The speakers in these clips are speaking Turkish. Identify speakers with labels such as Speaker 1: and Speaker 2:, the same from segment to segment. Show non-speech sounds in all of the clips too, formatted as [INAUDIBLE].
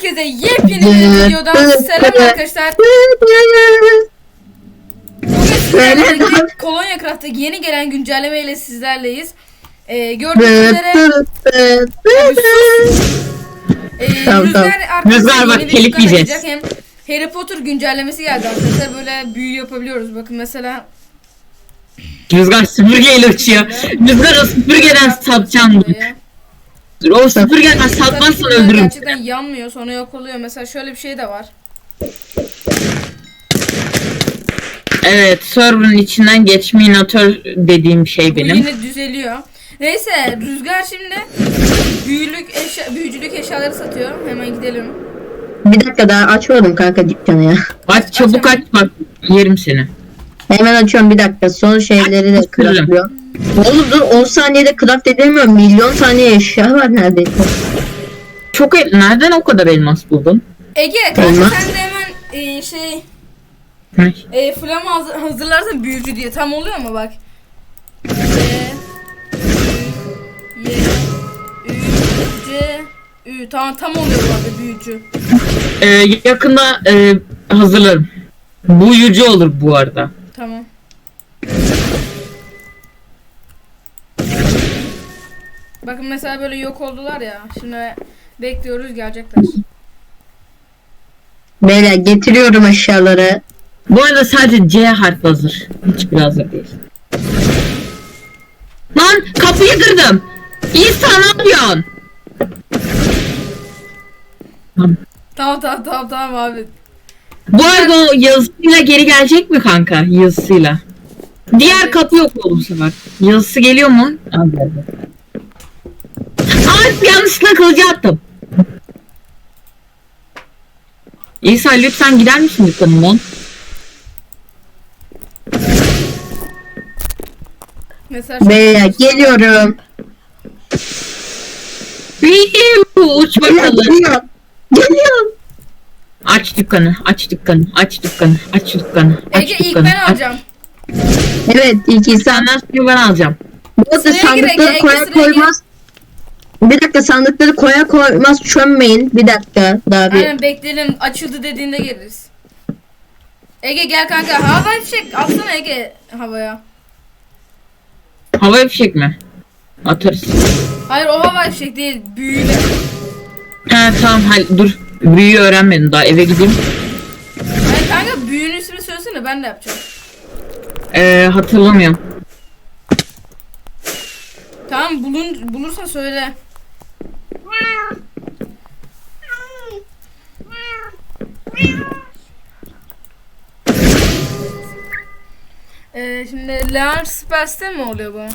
Speaker 1: Herkese yepyeni bir videodan selam arkadaşlar. Bugün Kolonya Craft'taki yeni gelen güncelleme ile sizlerleyiz. Ee, gördüğünüz üzere e,
Speaker 2: Tamam,
Speaker 1: Rüzgar
Speaker 2: tamam.
Speaker 3: Rüzgar bak,
Speaker 1: yeni bir
Speaker 3: telif
Speaker 1: dükkan
Speaker 3: yiyeceğiz.
Speaker 1: Hem Harry Potter güncellemesi geldi arkadaşlar. Böyle büyü yapabiliyoruz. Bakın mesela
Speaker 3: Rüzgar süpürgeyle uçuyor. Rüzgar o süpürgeden satacağım. O süpürgeden satmazsan
Speaker 1: Tabii ki
Speaker 3: öldürürüm.
Speaker 1: Gerçekten yanmıyor sonra yok oluyor. Mesela şöyle bir şey de var.
Speaker 3: Evet server'ın içinden geçminatör dediğim şey
Speaker 1: Bu
Speaker 3: benim.
Speaker 1: yine düzeliyor. Neyse Rüzgar şimdi büyülük eşya, büyücülük eşyaları satıyor. Hemen gidelim.
Speaker 2: Bir dakika daha açmadım kanka dükkanı ya.
Speaker 3: Aç çabuk aç bak yerim seni.
Speaker 2: Hemen açıyorum bir dakika. Son şeyleri de craftlıyorum. Oğlum dur 10 saniyede craft edemiyorum. Milyon tane eşya var neredeyse.
Speaker 3: Çok el nereden o kadar elmas buldun?
Speaker 1: Ege kanka
Speaker 2: Olmaz.
Speaker 1: sen de hemen e, şey
Speaker 3: Ne?
Speaker 1: e, flama hazır, hazırlarsan büyücü diye tam oluyor mu bak. E, Y, Ü, C, Ü. Tamam tam oluyor bu arada büyücü.
Speaker 3: Ee, yakında e, hazırlarım. Bu yüce olur bu arada.
Speaker 1: Tamam. Bakın mesela böyle yok oldular ya. Şimdi bekliyoruz gelecekler.
Speaker 2: Beyler getiriyorum eşyaları.
Speaker 3: Bu arada sadece C harfi hazır. Hiçbir hazır değil. Lan kapıyı kırdım. İsa ne yapıyorsun?
Speaker 1: Tamam tamam tamam tamam abi.
Speaker 3: Bu arada o yazısıyla geri gelecek mi kanka? Yazısıyla. Diğer kapı yok mu bu sefer? Yazısı geliyor mu? Al geldi. Aa yanlışlıkla kılıcı attım. İsa lütfen gider misin dükkanımdan?
Speaker 1: Mesela şu-
Speaker 2: Beyler geliyorum.
Speaker 3: Piu, Uç
Speaker 2: Beyler
Speaker 3: bakalım.
Speaker 2: geliyorum. Geliyorum.
Speaker 3: Aç dükkanı, aç dükkanı, aç dükkanı, aç dükkanı, aç
Speaker 1: Ege ilk
Speaker 3: dükkanı.
Speaker 1: ben
Speaker 3: aç-
Speaker 1: alacağım.
Speaker 2: Evet ilk insan.
Speaker 3: Senden sonra ben alacağım.
Speaker 2: Bu arada
Speaker 1: Sıraya gir
Speaker 2: sandıkları
Speaker 1: Ege,
Speaker 2: koya
Speaker 1: Ege, sıraya gir.
Speaker 2: koymaz. Bir dakika sandıkları koya koymaz çömmeyin. Bir dakika daha bir.
Speaker 1: Aynen bekleyelim açıldı dediğinde geliriz. Ege gel kanka hava fişek atsana Ege havaya.
Speaker 3: Havaya fişek mi? Atarız.
Speaker 1: Hayır o hava fişek değil büyüyle.
Speaker 3: He tamam hadi dur. Büyüyü öğrenmedim daha eve gideyim.
Speaker 1: Hayır kanka büyünün ismini söylesene ben de yapacağım.
Speaker 3: Ee, hatırlamıyorum.
Speaker 1: Tamam bulun, bulursan söyle. Ee, şimdi Leon Spells'te mi oluyor bu?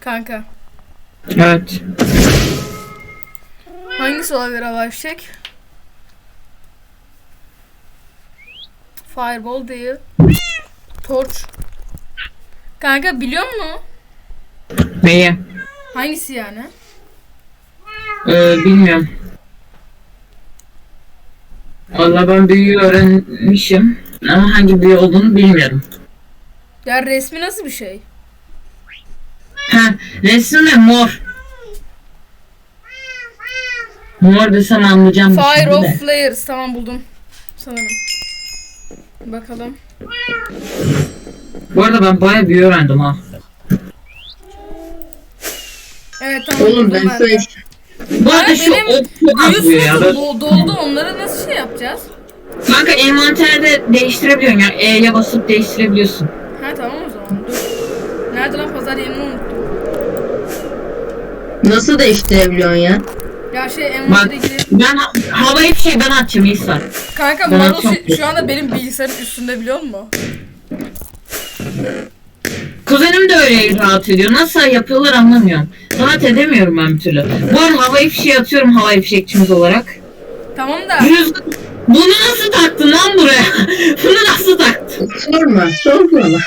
Speaker 1: Kanka.
Speaker 3: Evet.
Speaker 1: Hangisi olabilir hava fişek? Fireball değil. Torch. Kanka biliyor musun?
Speaker 3: Neyi?
Speaker 1: Hangisi yani?
Speaker 3: Ee, bilmiyorum. Valla ben büyüyü öğrenmişim. Ama hangi büyü olduğunu bilmiyorum.
Speaker 1: Ya resmi nasıl bir şey?
Speaker 3: Ha, resim de mor. Mor desem anlayacağım.
Speaker 1: Fire
Speaker 3: şimdi
Speaker 1: of
Speaker 3: de.
Speaker 1: Flares. Tamam buldum. Sanırım. Bakalım.
Speaker 3: Bu arada ben bayağı büyü öğrendim ha.
Speaker 1: Evet tamam
Speaker 2: Oğlum ben
Speaker 1: ben
Speaker 2: söyle.
Speaker 3: Bu arada şu ok çok az ya.
Speaker 1: doldu onları nasıl şey yapacağız?
Speaker 3: Kanka envanterde değiştirebiliyorsun ya. E'ye basıp değiştirebiliyorsun.
Speaker 1: Ha tamam o zaman dur. Nerede lan pazar yerini unuttum.
Speaker 2: Nasıl değiştirebiliyorsun ya?
Speaker 1: Ya şey
Speaker 3: Bak
Speaker 1: envantere girip.
Speaker 3: ben ha- havayı bir şeyden atacağım İsa.
Speaker 1: Kanka
Speaker 3: Ben çok-
Speaker 1: şu, şu anda benim bilgisayarın üstünde biliyor musun?
Speaker 3: Kuzenim de öyle rahat ediyor. Nasıl yapıyorlar anlamıyorum. Rahat edemiyorum ben bir türlü. Bu arada havayı fişeği atıyorum havayı fişekçimiz olarak.
Speaker 1: Tamam da
Speaker 3: Rüzgar, bunu nasıl taktın lan buraya? [LAUGHS] bunu nasıl taktın?
Speaker 2: Sorma. Sorma.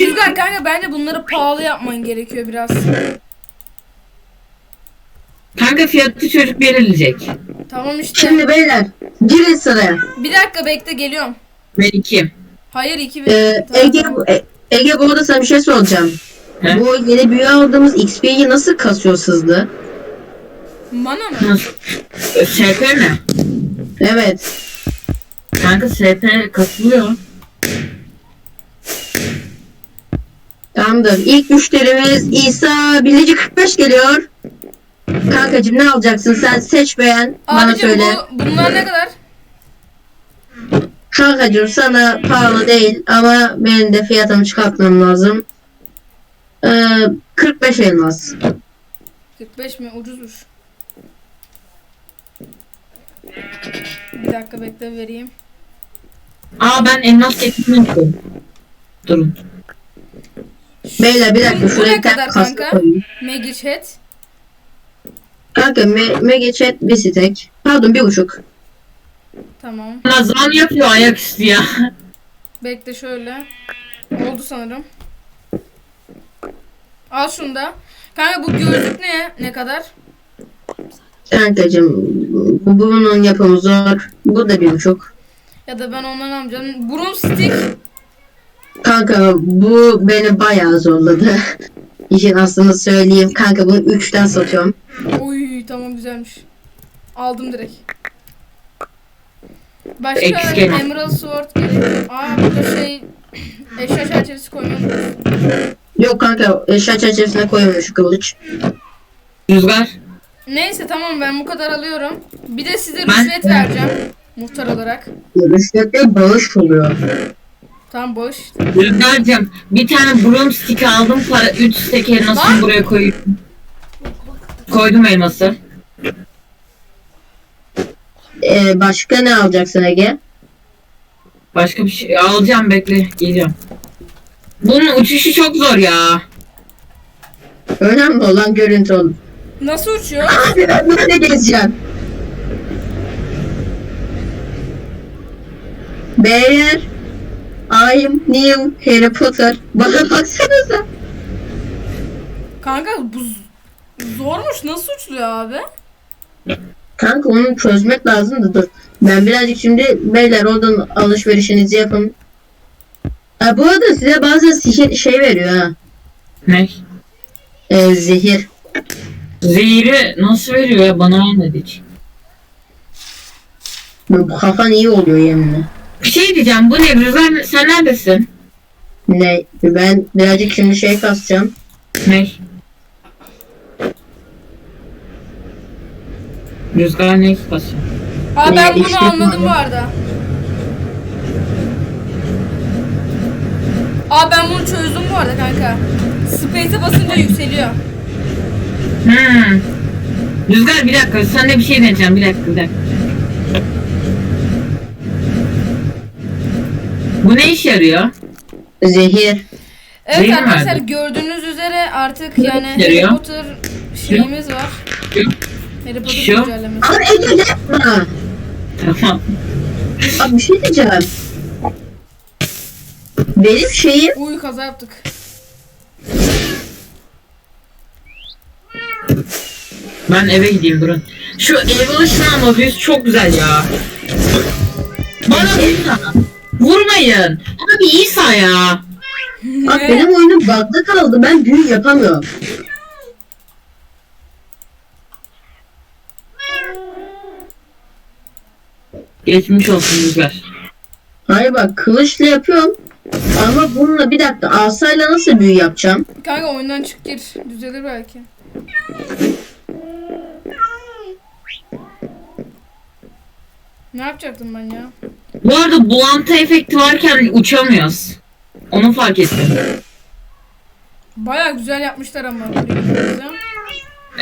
Speaker 1: Rüzgar kanka bence bunları pahalı yapman gerekiyor biraz.
Speaker 3: Kanka fiyatı çocuk belirleyecek.
Speaker 1: Tamam işte.
Speaker 2: Şimdi beyler girin sıraya.
Speaker 1: Bir dakika bekle geliyorum.
Speaker 3: Ben iki.
Speaker 1: Hayır iki
Speaker 2: Ee,
Speaker 1: Tamam,
Speaker 2: Ege,
Speaker 1: tamam.
Speaker 2: Ege bu arada sana bir şey soracağım.
Speaker 3: He?
Speaker 2: Bu yeni büyü aldığımız XP'yi nasıl kasıyoruz hızlı?
Speaker 1: Mana mı?
Speaker 3: SP mi?
Speaker 2: Evet.
Speaker 3: Kanka SP kasılıyor.
Speaker 2: Tamamdır. İlk müşterimiz İsa Bilici 45 geliyor. Kankacım ne alacaksın? Sen seç beğen. Bana
Speaker 1: Abicim
Speaker 2: söyle.
Speaker 1: bu, bunlar ne kadar?
Speaker 2: Kankacım sana pahalı değil ama benim de fiyatını çıkartmam lazım. Ee, 45 elmas.
Speaker 1: 45 mi? Ucuzmuş. Bir dakika bekle vereyim.
Speaker 3: Aa ben elmas getirmeyi unuttum. Durun.
Speaker 2: Beyler bir dakika
Speaker 1: Bu
Speaker 2: şuraya
Speaker 1: ne
Speaker 2: bir tane
Speaker 1: kadar kanka?
Speaker 2: koyayım.
Speaker 1: Magic Head.
Speaker 2: Kanka me Mega Chat bir stek. Pardon bir buçuk.
Speaker 1: Tamam.
Speaker 3: Zam yapıyor ayaküstü ya.
Speaker 1: Bekle şöyle. Oldu sanırım. Al şunu da. Kanka bu gözlük ne? Ne kadar?
Speaker 2: Kankacım bu bunun yapımı zor. Bu da bir buçuk.
Speaker 1: Ya da ben ondan almayacağım. Broomstick.
Speaker 2: Kanka bu beni bayağı zorladı. [LAUGHS] İşin aslını söyleyeyim. Kanka bunu 3'ten satıyorum.
Speaker 1: Oy tamam güzelmiş. Aldım direkt. Başka
Speaker 3: Eksik.
Speaker 1: Emerald Sword gerek. Aa burada şey eşya çerçevesi koyuyorum.
Speaker 2: Yok kanka eşya çerçevesine koymuyor şu kılıç.
Speaker 3: Rüzgar.
Speaker 1: Neyse tamam ben bu kadar alıyorum. Bir de size
Speaker 3: Ben-
Speaker 1: rüşvet vereceğim. Muhtar olarak.
Speaker 2: Rüşvetle bağış oluyor.
Speaker 1: Tam boş.
Speaker 3: Rüzgar'cığım bir tane broomstick aldım para 3 stek
Speaker 1: Lan!
Speaker 3: elmasını buraya koyuyorum. Koydum elması.
Speaker 2: Ee, başka ne alacaksın Ege?
Speaker 3: Başka bir şey alacağım bekle geliyorum. Bunun uçuşu çok zor ya.
Speaker 2: Önemli olan görüntü olur.
Speaker 1: Nasıl uçuyor?
Speaker 2: Abi ben böyle gezeceğim. Beyler. I'm new Harry Potter. Bana baksanıza.
Speaker 1: Kanka bu z- zormuş. Nasıl uçuluyor abi?
Speaker 2: Kanka onu çözmek lazım da dur. Ben birazcık şimdi beyler oradan alışverişinizi yapın. Ha, bu arada size bazen sihir şey veriyor ha.
Speaker 3: Ne?
Speaker 2: Ee, zehir.
Speaker 3: Zehri nasıl veriyor ya bana vermedi hiç.
Speaker 2: Bu kafan iyi oluyor yeminle.
Speaker 3: Bir şey diyeceğim bu ne Rüzgar sen neredesin?
Speaker 2: Ne? Ben birazcık şimdi şey kasacağım.
Speaker 3: Ne? Rüzgar ne basıyor?
Speaker 1: Aa ben bunu
Speaker 2: işte
Speaker 1: anladım
Speaker 2: bu.
Speaker 1: bu arada. Aa ben bunu çözdüm bu arada kanka. Space'e basınca yükseliyor.
Speaker 3: Hmm. Rüzgar bir dakika sana bir şey deneyeceğim bir dakika bir dakika. Bu ne işe yarıyor?
Speaker 2: Zehir.
Speaker 1: Evet
Speaker 3: mi
Speaker 1: arkadaşlar
Speaker 3: abi?
Speaker 1: gördüğünüz üzere artık
Speaker 3: Ne
Speaker 1: yani
Speaker 3: yarıyor?
Speaker 1: Harry Potter şeyimiz var. Harry Potter
Speaker 3: Şu?
Speaker 1: güncellemesi.
Speaker 2: Abi Ege yapma.
Speaker 3: Tamam.
Speaker 2: Abi bir şey diyeceğim. Benim şeyim
Speaker 1: Uy kaza yaptık.
Speaker 3: Ben eve gideyim durun. Şu Evolution ama büyüsü çok güzel ya. Bana vurma. Vurmayın. Abi İsa ya.
Speaker 2: Abi benim oyunum bug'da kaldı. Ben büyü yapamıyorum.
Speaker 3: Geçmiş olsun Rüzgar.
Speaker 2: Hayır bak kılıçla yapıyorum. Ama bununla bir dakika asayla nasıl büyü yapacağım?
Speaker 1: Kanka oyundan çık gir. Düzelir belki. Ne yapacaktım ben ya?
Speaker 3: Bu arada bulantı efekti varken uçamıyoruz. Onu fark ettim.
Speaker 1: Baya güzel yapmışlar ama.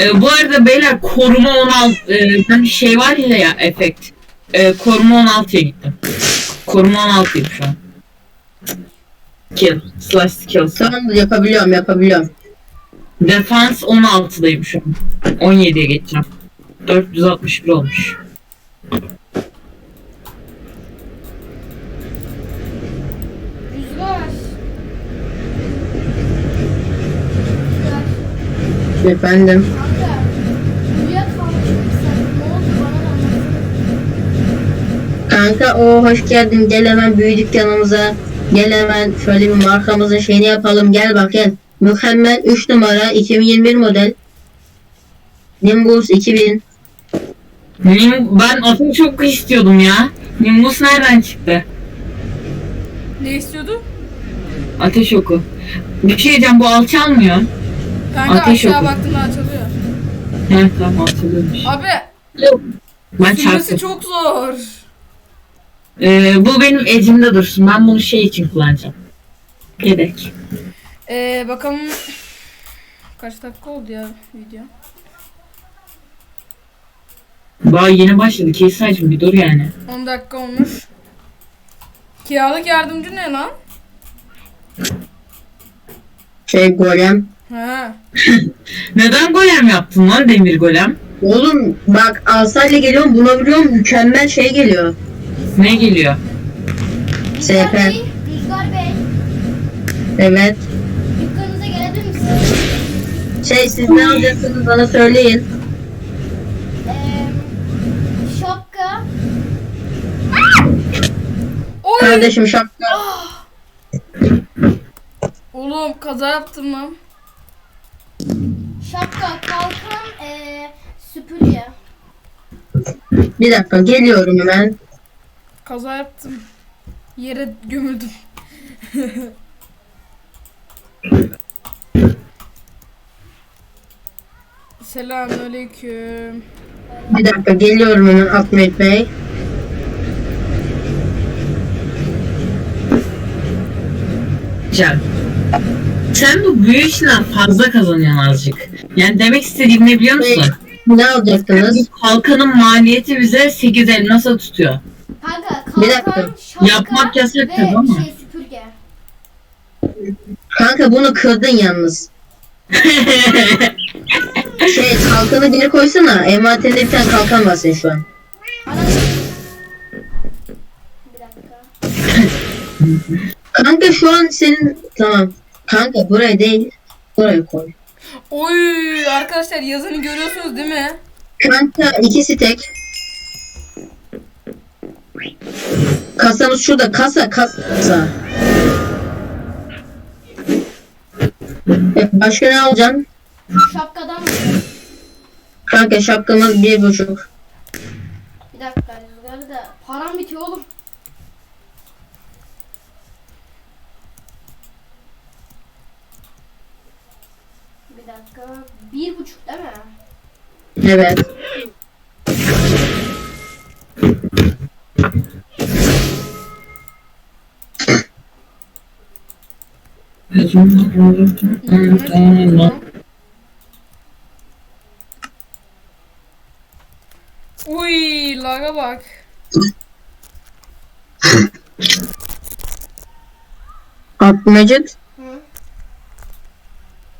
Speaker 3: Ee, bu arada beyler koruma 16 e, hani şey var ya ya efekt. Ee, koruma 16'ya gittim. Koruma 16'yım şu an. Kill. Slash kill.
Speaker 2: Tamam yapabiliyorum yapabiliyorum.
Speaker 3: Defans 16'dayım şu an. 17'ye geçeceğim. 461 olmuş.
Speaker 1: Rüzgar.
Speaker 2: Efendim.
Speaker 1: Kanka. Uyuyakalmışım sen. Ne oldu bana da anlatsana.
Speaker 2: Kanka o hoş geldin. Gel hemen büyü dükkanımıza. Gel hemen şöyle bir markamızın şeyini yapalım. Gel bak gel. Mükemmel 3 numara 2021 model. Nimbus 2000.
Speaker 3: Nim, ben atı çok istiyordum ya. Nimbus nereden çıktı?
Speaker 1: Ne istiyordu?
Speaker 3: Ateş oku. Bir şey diyeceğim bu alçalmıyor.
Speaker 1: Kanka
Speaker 3: Ateş
Speaker 1: aşağı
Speaker 3: oku.
Speaker 1: baktığında açılıyor.
Speaker 3: Evet tamam alçalıyormuş.
Speaker 1: Abi
Speaker 3: Ben
Speaker 1: sürmesi
Speaker 3: çarptım.
Speaker 1: çok zor.
Speaker 3: Ee, bu benim ecimde dursun. Ben bunu şey için kullanacağım. Gerek.
Speaker 1: Ee, bakalım kaç dakika oldu ya video?
Speaker 3: Daha yeni başladı. Kesacım bir dur yani.
Speaker 1: 10 dakika olmuş. Kiralık yardımcı ne lan?
Speaker 2: Şey golem.
Speaker 1: Ha. [LAUGHS]
Speaker 3: Neden golem yaptın lan demir golem?
Speaker 2: Oğlum bak Asayla geliyorum buna biliyorum mükemmel şey geliyor.
Speaker 3: Ne geliyor?
Speaker 2: SP.
Speaker 4: Bey, Rüzgar Bey,
Speaker 2: Evet.
Speaker 4: dükkanınıza gelebilir misiniz?
Speaker 2: Şey siz ne alacaksınız bana söyleyin.
Speaker 4: Şapka,
Speaker 1: Oy!
Speaker 2: Kardeşim şapka.
Speaker 1: Oğlum kaza yaptım lan.
Speaker 4: şapka, kalkan, ee, süpürge.
Speaker 2: Bir dakika geliyorum hemen.
Speaker 1: Kaza yaptım. Yere gömüldüm. Selamünaleyküm.
Speaker 2: Bir dakika geliyorum hemen Ahmet Bey.
Speaker 3: Can. Sen bu büyü işinden fazla kazanıyorsun azıcık. Yani demek istediğim ne biliyor musun?
Speaker 2: Ne alacaktınız?
Speaker 3: Bu kalkanın maliyeti bize 8 elmasa tutuyor.
Speaker 4: Kanka,
Speaker 2: Bir dakika.
Speaker 4: kalkan, şapka
Speaker 3: Yapmak yasak
Speaker 4: ve
Speaker 3: tabii ama.
Speaker 4: şey süpürge.
Speaker 2: Kanka bunu kırdın yalnız. [LAUGHS] Şey kalkanı geri koysana. Envanterinde bir tane kalkan var senin şu an.
Speaker 4: Ana... Bir dakika.
Speaker 2: Kanka şu an senin... Tamam. Kanka buraya değil. Buraya koy.
Speaker 1: Oy arkadaşlar yazını görüyorsunuz değil mi?
Speaker 2: Kanka ikisi tek. Kasamız şurada. Kasa kasa. Evet, başka ne alacaksın?
Speaker 4: Şapkadan mı?
Speaker 2: Kanka şapkamız bir buçuk.
Speaker 4: Bir dakika, rüzgarı da. Param bitiyor oğlum. Bir dakika. Bir buçuk değil mi?
Speaker 2: Evet.
Speaker 1: Uy laga bak.
Speaker 2: Abdülmecit.
Speaker 4: Hı.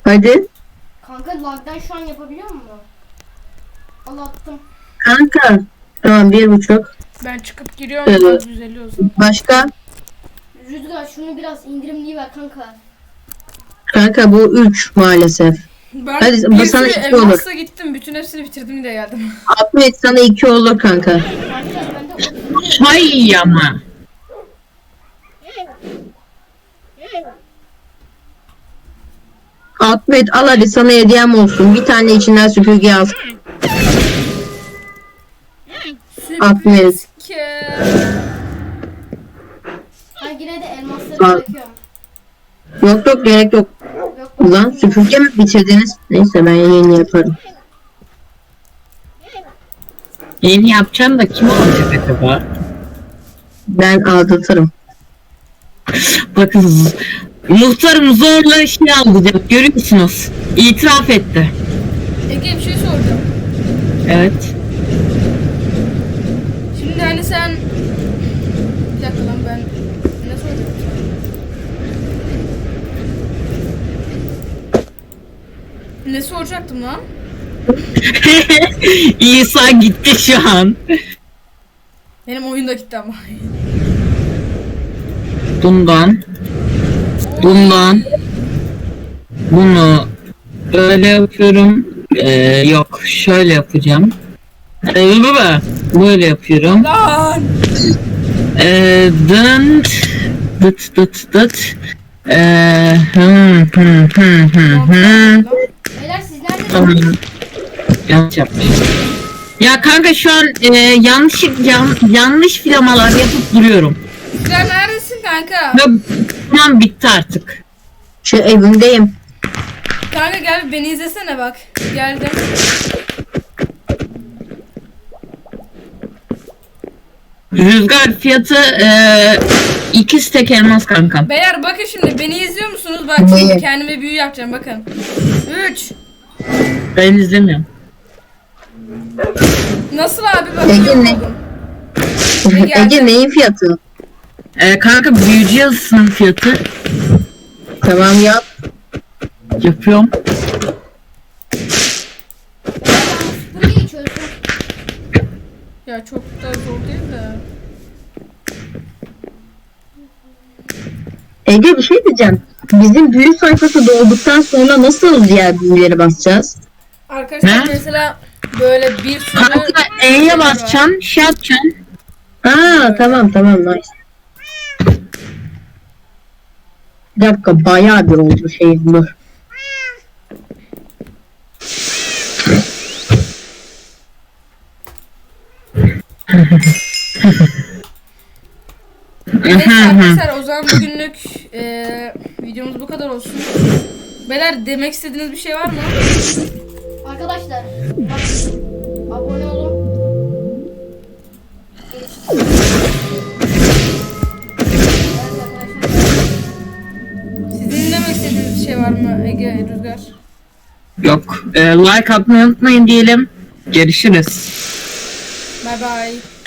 Speaker 2: Hadi.
Speaker 4: Kanka lagdan şu an yapabiliyor musun? Al attım.
Speaker 2: Kanka. Tamam bir buçuk.
Speaker 1: Ben çıkıp giriyorum
Speaker 2: Evet. Başka?
Speaker 4: Rüzgar şunu biraz indirimli ver kanka.
Speaker 2: Kanka bu üç maalesef.
Speaker 1: Ben
Speaker 2: Hadi, bu
Speaker 1: bir
Speaker 2: sana
Speaker 1: sürü
Speaker 2: iki olur.
Speaker 1: elmasla gittim. Bütün hepsini bitirdim de geldim. [LAUGHS]
Speaker 2: Ahmet sana iki olur kanka.
Speaker 3: Hay ama.
Speaker 2: Ahmet al hadi sana hediyem olsun. Bir tane içinden süpürge al. Ahmet.
Speaker 1: Ke.
Speaker 4: Ha yine de elmasları
Speaker 2: Al.
Speaker 4: bırakıyorum.
Speaker 2: Yok yok gerek yok. Ulan süpürge mi bitirdiniz? Neyse ben yeni yaparım.
Speaker 3: Yeni yapacağım da kim alacak acaba?
Speaker 2: Ben aldatırım.
Speaker 3: Bakın muhtarım zorla şey alacak görüyorsunuz. İtiraf etti.
Speaker 1: Ege bir şey soracağım.
Speaker 3: Evet.
Speaker 1: Şimdi hani sen... Bir dakika lan ben... Ne soracağım? Ne soracaktım lan? [LAUGHS]
Speaker 3: İsa gitti şu an.
Speaker 1: Benim oyunda gitti ama.
Speaker 3: Bundan. Bundan. Bunu böyle yapıyorum. Ee, yok şöyle yapacağım. Ee, baba böyle yapıyorum.
Speaker 1: Lan!
Speaker 3: Ee, dın dıt dıt dıt. Ee, hı, hı, hı, hı, hı. Yanlış yapmışım. Ya kanka şu an e, yanlış yan- yanlış filamalar yapıp duruyorum.
Speaker 1: Sen neredesin kanka?
Speaker 3: Ve tamam bitti artık.
Speaker 2: Şu evimdeyim.
Speaker 1: Kanka gel beni izlesene bak. Geldim.
Speaker 3: Rüzgar fiyatı e, iki stek elmas kankam.
Speaker 1: Beyler bakın şimdi beni izliyor musunuz? Bak kendime büyü yapacağım bakın. 3
Speaker 3: Ben izlemiyorum.
Speaker 1: Nasıl abi bak
Speaker 2: Peki
Speaker 1: yok
Speaker 2: ne?
Speaker 1: Ege,
Speaker 2: Ege neyin fiyatı?
Speaker 3: E, kanka büyücü yazısının fiyatı
Speaker 2: Tamam yap.
Speaker 3: yapıyorum.
Speaker 1: Ya çok da zor değil de.
Speaker 2: Ege bir şey diyeceğim. Bizim büyü sayfası dolduktan sonra nasıl diğer büyüleri basacağız?
Speaker 1: Arkadaşlar
Speaker 3: Ne?
Speaker 1: mesela böyle bir sürü
Speaker 3: Kanka E'ye basacaksın, şey yapacaksın.
Speaker 2: Aa tamam tamam nice. Bir dakika bayağı bir oldu şey dur.
Speaker 1: Neyse arkadaşlar o zaman bugünlük eee videomuz bu kadar olsun. Beyler demek istediğiniz bir şey var mı?
Speaker 4: Arkadaşlar bak, abone olun. Evet arkadaşlar.
Speaker 1: Sizin demek istediğiniz bir şey var mı Ege, Rüzgar?
Speaker 3: Yok. E, like atmayı unutmayın diyelim. Görüşürüz.
Speaker 1: Bye bye.